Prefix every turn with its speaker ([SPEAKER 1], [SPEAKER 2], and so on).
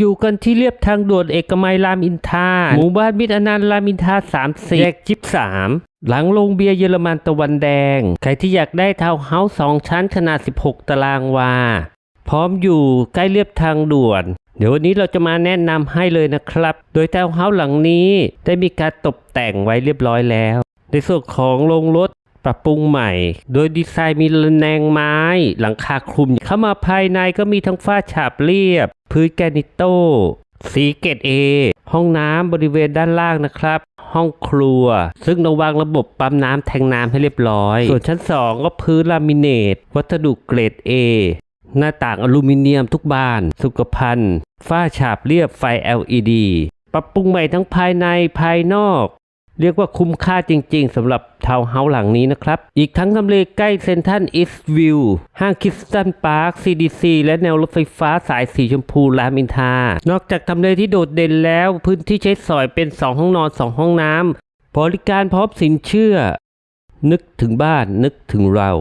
[SPEAKER 1] อยู่กันที่เรียบทางด่วนเอกมัยรามอินทราหมู่บ้านมิตรอนันต์รามอินทราสามสิแยกจิบสามหลังโรงเบียร์เยอรมันตะวันแดง ใครที่อยากได้ทาวน์เฮาส์สองชั้นขนาด 16 ตารางวา พร้อมอยู่ใกล้เรียบทางด่วน เดี๋ยววันนี้เราจะมาแนะนำให้เลยนะครับ โดยทาวน์เฮาส์หลังนี้ได้มีการตกแต่งไว้เรียบร้อยแล้ว ในส่วนของโรงรถปรับปรุงใหม่ โดยดีไซน์มีระแนงไม้ หลังคาคลุม เข้ามาภายในก็มีทั้งฝ้าฉาบเรียบ พื้นแกนิโตสีเกตเอห้องน้ำบริเวณด้านล่างนะครับ ห้องครัว ซึ่งเราวางระบบปั๊มน้ำแทงน้ำให้เรียบร้อย ส่วนชั้น 2 ก็พื้นลามิเนต วัสดุเกรด A หน้าต่างอลูมิเนียมทุกบาน สุขภัณฑ์ ฝ้าฉาบเรียบไฟ LED ปรับปรุงใหม่ทั้งภายในภายนอก เรียกว่าคุ้มค่าจริงๆสำหรับทาวน์เฮาส์หลังนี้นะครับ อีกทั้งทำเลใกล้เซนทันอีสต์วิวห้างคิสตันพาร์ค CDC และแนวรถไฟฟ้าสายสีชมพูรามอินทา นอกจากทำเลที่โดดเด่นแล้ว พื้นที่ใช้สอยเป็น 2 ห้องนอน 2 ห้องน้ำบริการพร้อมสินเชื่อ นึกถึงบ้านนึกถึงเรา